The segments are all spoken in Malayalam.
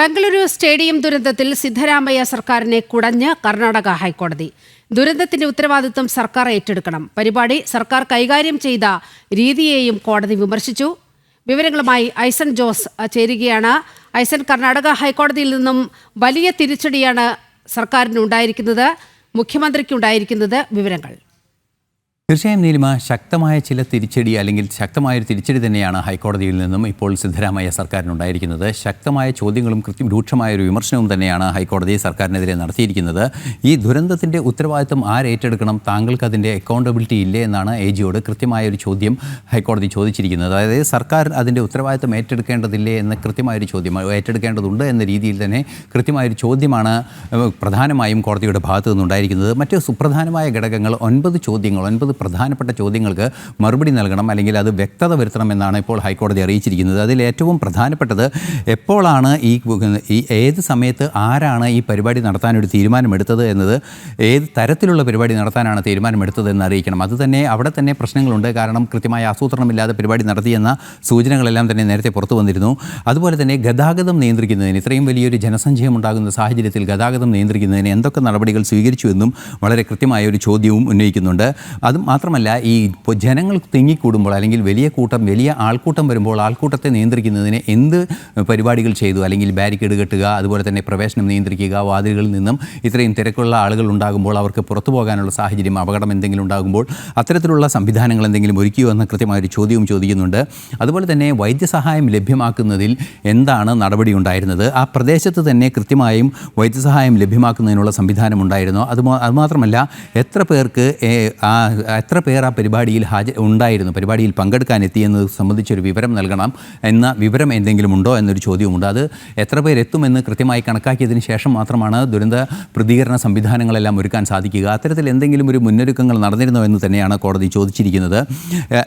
ബംഗളൂരു സ്റ്റേഡിയം ദുരന്തത്തിൽ സിദ്ധരാമയ്യ സർക്കാരിനെ കുടഞ്ഞ് കർണാടക ഹൈക്കോടതി. ദുരന്തത്തിന്റെ ഉത്തരവാദിത്വം സർക്കാർ ഏറ്റെടുക്കണം. പരിപാടി സർക്കാർ കൈകാര്യം ചെയ്ത രീതിയെയും കോടതി വിമർശിച്ചു. വിവരങ്ങളുമായി ഐസൻ ജോസ് ചേരുകയാണ്. ഐസൻ കർണാടക ഹൈക്കോടതിയിൽ നിന്നും വലിയ തിരിച്ചടിയാണ് സർക്കാരിനുണ്ടായിരിക്കുന്നത്. മുഖ്യമന്ത്രിക്കുണ്ടായിരിക്കുന്നത് വിവരങ്ങൾ. തീർച്ചയായും നീലിമ ശക്തമായ ചില തിരിച്ചടി അല്ലെങ്കിൽ ശക്തമായൊരു തിരിച്ചടി തന്നെയാണ് ഹൈക്കോടതിയിൽ നിന്നും ഇപ്പോൾ സിദ്ധരാമയ്യ സർക്കാരിനുണ്ടായിരിക്കുന്നത്. ശക്തമായ ചോദ്യങ്ങളും കൃത്യം രൂക്ഷമായ ഒരു വിമർശനവും തന്നെയാണ് ഹൈക്കോടതി സർക്കാരിനെതിരെ നടത്തിയിരിക്കുന്നത്. ഈ ദുരന്തത്തിന്റെ ഉത്തരവാദിത്വം ആരേറ്റെടുക്കണം താങ്കൾക്ക് അതിന്റെ അക്കൗണ്ടബിലിറ്റി ഇല്ലേ എന്നാണ് എ ജിയോട് കൃത്യമായ ഒരു ചോദ്യം ഹൈക്കോടതി ചോദിച്ചിരിക്കുന്നത്. അതായത് സർക്കാർ അതിന്റെ ഉത്തരവാദിത്വം ഏറ്റെടുക്കേണ്ടതില്ലേ എന്ന കൃത്യമായൊരു ചോദ്യം ഏറ്റെടുക്കേണ്ടതുണ്ട് എന്ന രീതിയിൽ തന്നെ കൃത്യമായൊരു ചോദ്യമാണ് പ്രധാനമായും കോടതിയുടെ ഭാഗത്തു നിന്നുണ്ടായിരിക്കുന്നത്. മറ്റ് സുപ്രധാനമായ ഘടകങ്ങൾ ഒൻപത് ചോദ്യങ്ങൾ ഒൻപത് പ്രധാനപ്പെട്ട ചോദ്യങ്ങൾക്ക് മറുപടി നൽകണം അല്ലെങ്കിൽ അത് വ്യക്തത വരുത്തണമെന്നാണ് ഇപ്പോൾ ഹൈക്കോടതി അറിയിച്ചിരിക്കുന്നത്. അതിൽ ഏറ്റവും പ്രധാനപ്പെട്ടത് എപ്പോഴാണ് ഈ ഈ ഏത് സമയത്ത് ആരാണ് ഈ പരിപാടി നടത്താനൊരു തീരുമാനമെടുത്തത് എന്നത് ഏത് തരത്തിലുള്ള പരിപാടി നടത്താനാണ് തീരുമാനമെടുത്തത് എന്ന് അറിയിക്കണം. അതുതന്നെ അവിടെ തന്നെ പ്രശ്നങ്ങളുണ്ട്. കാരണം കൃത്യമായ ആസൂത്രണമില്ലാതെ പരിപാടി നടത്തിയെന്ന സൂചനകളെല്ലാം തന്നെ നേരത്തെ പുറത്തു വന്നിരുന്നു. അതുപോലെ തന്നെ ഗതാഗതം നിയന്ത്രിക്കുന്നതിന് ഇത്രയും വലിയൊരു ജനസഞ്ചയം ഉണ്ടാകുന്ന സാഹചര്യത്തിൽ ഗതാഗതം നിയന്ത്രിക്കുന്നതിന് എന്തൊക്കെ നടപടികൾ സ്വീകരിച്ചു എന്നും വളരെ കൃത്യമായ ഒരു ചോദ്യവും ഉന്നയിക്കുന്നുണ്ട്. അത് മാത്രമല്ല ഈ ഇപ്പോൾ ജനങ്ങൾ തിങ്ങിക്കൂടുമ്പോൾ അല്ലെങ്കിൽ വലിയ കൂട്ടം വലിയ ആൾക്കൂട്ടം വരുമ്പോൾ ആൾക്കൂട്ടത്തെ നിയന്ത്രിക്കുന്നതിന് എന്ത് പരിപാടികൾ ചെയ്തു? അല്ലെങ്കിൽ ബാരിക്കേഡ് കെട്ടുക അതുപോലെ തന്നെ പ്രവേശനം നിയന്ത്രിക്കുക വാതിലുകളിൽ നിന്നും ഇത്രയും തിരക്കുള്ള ആളുകൾ ഉണ്ടാകുമ്പോൾ അവർക്ക് പുറത്തു പോകാനുള്ള സാഹചര്യം അപകടം എന്തെങ്കിലും ഉണ്ടാകുമ്പോൾ അത്തരത്തിലുള്ള സംവിധാനങ്ങൾ എന്തെങ്കിലും ഒരുക്കിയോ എന്ന കൃത്യമായൊരു ചോദ്യവും ചോദിക്കുന്നുണ്ട്. അതുപോലെ തന്നെ വൈദ്യസഹായം ലഭ്യമാക്കുന്നതിൽ എന്താണ് നടപടി ഉണ്ടായിരുന്നത്? ആ പ്രദേശത്ത് തന്നെ കൃത്യമായും വൈദ്യസഹായം ലഭ്യമാക്കുന്നതിനുള്ള സംവിധാനം ഉണ്ടായിരുന്നോ? അത് അതുമാത്രമല്ല എത്ര പേർക്ക് ആ എത്ര പേർ ആ പരിപാടിയിൽ ഹാജ ഉണ്ടായിരുന്നു? പരിപാടിയിൽ പങ്കെടുക്കാൻ എത്തിയെന്നത് സംബന്ധിച്ചൊരു വിവരം നൽകണം എന്ന വിവരം എന്തെങ്കിലും ഉണ്ടോ എന്നൊരു ചോദ്യമുണ്ട്. അത് എത്ര പേരെത്തുമെന്ന് കൃത്യമായി കണക്കാക്കിയതിന് ശേഷം മാത്രമാണ് ദുരന്ത പ്രതികരണ സംവിധാനങ്ങളെല്ലാം ഒരുക്കാൻ സാധിക്കുക. അത്തരത്തിൽ എന്തെങ്കിലും ഒരു മുന്നൊരുക്കങ്ങൾ നടന്നിരുന്നോ എന്ന് തന്നെയാണ് കോടതി ചോദിച്ചിരിക്കുന്നത്.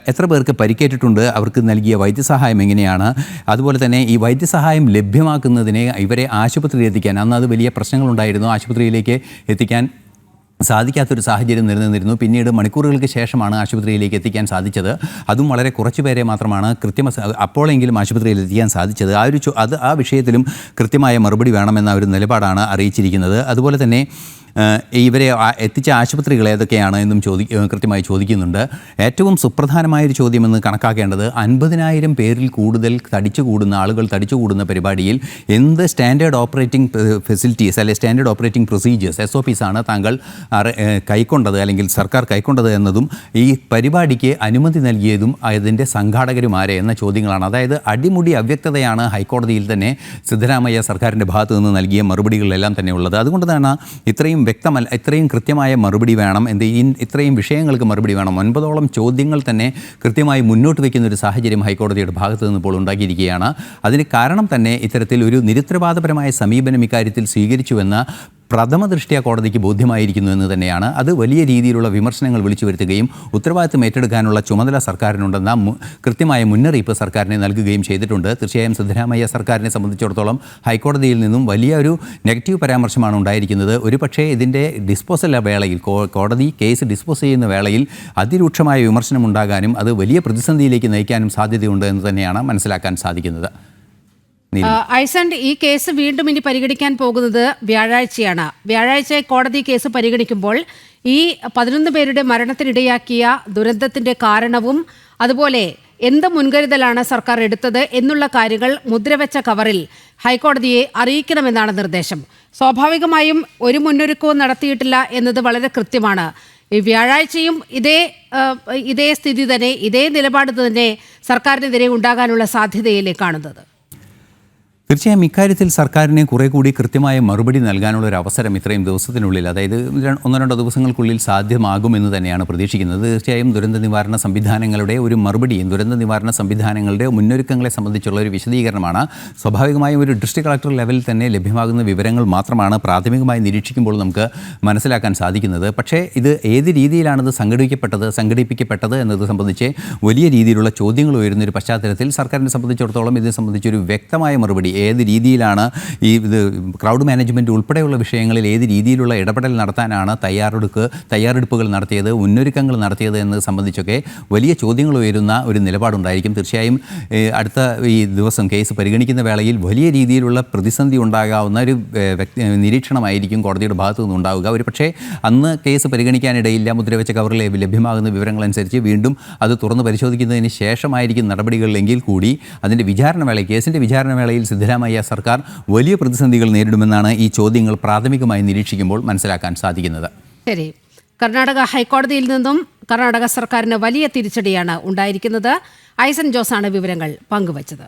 എത്ര പേർക്ക് പരിക്കേറ്റിട്ടുണ്ട്? അവർക്ക് നൽകിയ വൈദ്യസഹായം എങ്ങനെയാണ്? അതുപോലെ തന്നെ ഈ വൈദ്യസഹായം ലഭ്യമാക്കുന്നതിനെ ഇവരെ ആശുപത്രിയിൽ എത്തിക്കാൻ അന്ന് അത് വലിയ പ്രശ്നങ്ങളുണ്ടായിരുന്നു. ആശുപത്രിയിലേക്ക് എത്തിക്കാൻ സാധിക്കാത്തൊരു സാഹചര്യം നിലനിന്നിരുന്നു. പിന്നീട് മണിക്കൂറുകൾക്ക് ശേഷമാണ് ആശുപത്രിയിലേക്ക് എത്തിക്കാൻ സാധിച്ചത്. അതും വളരെ കുറച്ച് പേരെ മാത്രമാണ് കൃത്യമ അപ്പോഴെങ്കിലും ആശുപത്രിയിൽ എത്തിക്കാൻ സാധിച്ചത്. ആ ഒരു അത് ആ വിഷയത്തിലും കൃത്യമായ മറുപടി വേണമെന്ന ഒരു നിലപാടാണ് അറിയിച്ചിരിക്കുന്നത്. അതുപോലെ തന്നെ ഇവരെ എത്തിച്ച ആശുപത്രികൾ ഏതൊക്കെയാണ് എന്നും ചോദി കൃത്യമായി ചോദിക്കുന്നുണ്ട്. ഏറ്റവും സുപ്രധാനമായൊരു ചോദ്യമെന്ന് കണക്കാക്കേണ്ടത് അൻപതിനായിരം പേരിൽ കൂടുതൽ തടിച്ചു കൂടുന്ന ആളുകൾ തടിച്ചു കൂടുന്ന പരിപാടിയിൽ എന്ത് സ്റ്റാൻഡേർഡ് ഓപ്പറേറ്റിംഗ് ഫെസിലിറ്റീസ് അല്ലെങ്കിൽ standard operating procedures S O Ps ആണ് താങ്കൾ കൈക്കൊണ്ടത് അല്ലെങ്കിൽ സർക്കാർ കൈക്കൊണ്ടത് എന്നതും ഈ പരിപാടിക്ക് അനുമതി നൽകിയതും അതിന്റെ സംഘാടകരുമാരെ എന്ന ചോദ്യങ്ങളാണ്. അതായത് അടിമുടി അവ്യക്തതയാണ് ഹൈക്കോടതിയിൽ തന്നെ സിദ്ധരാമയ്യ സർക്കാരിന്റെ ഭാഗത്തു നിന്ന് നൽകിയ മറുപടികളിലെല്ലാം തന്നെ ഉള്ളത്. അതുകൊണ്ട് തന്നെ ഇത്രയും വ്യക്തമല്ല. ഇത്രയും കൃത്യമായ മറുപടി വേണം. എന്ത് ഈ ഇത്രയും വിഷയങ്ങൾക്ക് മറുപടി വേണം. ഒൻപതോളം ചോദ്യങ്ങൾ തന്നെ കൃത്യമായി മുന്നോട്ട് വയ്ക്കുന്ന ഒരു സാഹചര്യം ഹൈക്കോടതിയുടെ ഭാഗത്ത് നിന്ന് ഇപ്പോൾ ഉണ്ടാക്കിയിരിക്കുകയാണ്. അതിന് കാരണം തന്നെ ഇത്തരത്തിൽ ഒരു നിരുത്തരവാദപരമായ സമീപനം ഇക്കാര്യത്തിൽ സ്വീകരിച്ചുവെന്ന പ്രഥമ ദൃഷ്ടിയ കോടതിക്ക് ബോധ്യമായിരിക്കുന്നു എന്ന് തന്നെയാണ്. അത് വലിയ രീതിയിലുള്ള വിമർശനങ്ങൾ വിളിച്ചു വരുത്തുകയും ഉത്തരവാദിത്തം ഏറ്റെടുക്കാനുള്ള ചുമതല സർക്കാരിനുണ്ടെന്ന കൃത്യമായ മുന്നറിയിപ്പ് സർക്കാരിനെ നൽകുകയും ചെയ്തിട്ടുണ്ട്. തീർച്ചയായും സിദ്ധരാമയ്യ സർക്കാരിനെ സംബന്ധിച്ചിടത്തോളം ഹൈക്കോടതിയിൽ നിന്നും വലിയ ഒരു നെഗറ്റീവ് പരാമർശമാണ് ഉണ്ടായിരിക്കുന്നത്. ഒരുപക്ഷേ ഇതിന്റെ ഡിസ്പോസൽ വേളയിൽ കോടതി കേസ് ഡിസ്പോസ് ചെയ്യുന്ന വേളയിൽ അതിരൂക്ഷമായ വിമർശനം ഉണ്ടാകാനും അത് വലിയ പ്രതിസന്ധിയിലേക്ക് നയിക്കാനും സാധ്യതയുണ്ട് എന്ന് തന്നെയാണ് മനസ്സിലാക്കാൻ സാധിക്കുന്നത്. ഐസൺ ഈ കേസ് വീണ്ടും ഇനി പരിഗണിക്കാൻ പോകുന്നത് വ്യാഴാഴ്ചയാണ്. വ്യാഴാഴ്ച കോടതി കേസ് പരിഗണിക്കുമ്പോൾ ഈ പതിനൊന്ന് പേരുടെ മരണത്തിനിടയാക്കിയ ദുരന്തത്തിന്റെ കാരണവും അതുപോലെ എന്ത് മുൻകരുതലാണ് സർക്കാർ എടുത്തത് എന്നുള്ള കാര്യങ്ങൾ മുദ്രവെച്ച കവറിൽ ഹൈക്കോടതിയെ അറിയിക്കണമെന്നാണ് നിർദ്ദേശം. സ്വാഭാവികമായും ഒരു മുന്നൊരുക്കവും നടത്തിയിട്ടില്ല എന്നത് വളരെ കൃത്യമാണ്. ഈ വ്യാഴാഴ്ചയും ഇതേ ഇതേ സ്ഥിതി തന്നെ ഇതേ നിലപാട് തന്നെ സർക്കാരിനെതിരെ ഉണ്ടാകാനുള്ള സാധ്യതയിലേ കാണുന്നത് തീർച്ചയായും ഇക്കാര്യത്തിൽ സർക്കാരിനെ കുറെ കൂടി കൃത്യമായ മറുപടി നൽകാനുള്ള ഒരു അവസരം ഇത്രയും ദിവസത്തിനുള്ളിൽ അതായത് ഒന്നോ രണ്ടോ ദിവസങ്ങൾക്കുള്ളിൽ സാധ്യമാകുമെന്ന് തന്നെയാണ് പ്രതീക്ഷിക്കുന്നത്. തീർച്ചയായും ദുരന്ത നിവാരണ സംവിധാനങ്ങളുടെ ഒരു മറുപടിയും ദുരന്ത നിവാരണ സംവിധാനങ്ങളുടെ മുന്നൊരുക്കങ്ങളെ സംബന്ധിച്ചുള്ള ഒരു വിശദീകരണമാണ്. സ്വാഭാവികമായും ഒരു ഡിസ്ട്രിക്ട് കളക്ടർ ലെവലിൽ തന്നെ ലഭ്യമാകുന്ന വിവരങ്ങൾ മാത്രമാണ് പ്രാഥമികമായി നിരീക്ഷിക്കുമ്പോൾ നമുക്ക് മനസ്സിലാക്കാൻ സാധിക്കുന്നത്. പക്ഷേ ഇത് ഏത് രീതിയിലാണിത് സംഘടിപ്പിക്കപ്പെട്ടത് സംഘടിപ്പിക്കപ്പെട്ടത് എന്നത് സംബന്ധിച്ച് വലിയ രീതിയിലുള്ള ചോദ്യങ്ങൾ ഉയരുന്ന ഒരു പശ്ചാത്തലത്തിൽ സർക്കാരിനെ സംബന്ധിച്ചിടത്തോളം ഇതിനെ സംബന്ധിച്ചൊരു വ്യക്തമായ മറുപടി ഏത് രീതിയിലാണ് ഈ ഇത് ക്രൗഡ് മാനേജ്മെന്റ് ഉൾപ്പെടെയുള്ള വിഷയങ്ങളിൽ ഏത് രീതിയിലുള്ള ഇടപെടൽ നടത്താനാണ് തയ്യാറെടുക്ക് തയ്യാറെടുപ്പുകൾ നടത്തിയത് മുന്നൊരുക്കങ്ങൾ നടത്തിയത് എന്നത് സംബന്ധിച്ചൊക്കെ വലിയ ചോദ്യങ്ങൾ ഉയരുന്ന ഒരു നിലപാടുണ്ടായിരിക്കും. തീർച്ചയായും അടുത്ത ഈ ദിവസം കേസ് പരിഗണിക്കുന്ന വേളയിൽ വലിയ രീതിയിലുള്ള പ്രതിസന്ധി ഉണ്ടാകാവുന്ന ഒരു നിരീക്ഷണമായിരിക്കും കോടതിയുടെ ഭാഗത്തു നിന്നുണ്ടാവുക ഒരു പക്ഷേ അന്ന് കേസ് പരിഗണിക്കാനിടയില്ല മുദ്രവെച്ച കവറിൽ ലഭ്യമാകുന്ന വിവരങ്ങളനുസരിച്ച് വീണ്ടും അത് തുറന്ന് പരിശോധിക്കുന്നതിന് ശേഷമായിരിക്കും നടപടികളിലെങ്കിൽ കൂടി അതിന്റെ വിചാരണ വേള കേസിന്റെ വിചാരണവേളയിൽ സിദ്ധരാമയ്യ സർക്കാർ വലിയ പ്രതിസന്ധികൾ നേരിടുമെന്നാണ് ഈ ചോദ്യങ്ങൾ പ്രാഥമികമായി നിരീക്ഷിക്കുമ്പോൾ മനസ്സിലാക്കാൻ സാധിക്കുന്നത്. ശരി. കർണാടക ഹൈക്കോടതിയിൽ നിന്നും കർണാടക സർക്കാരിന് വലിയ തിരിച്ചടിയാണ് ഉണ്ടായിരിക്കുന്നത്. ഐസൻ ജോസാണ് വിവരങ്ങൾ പങ്കുവച്ചത്.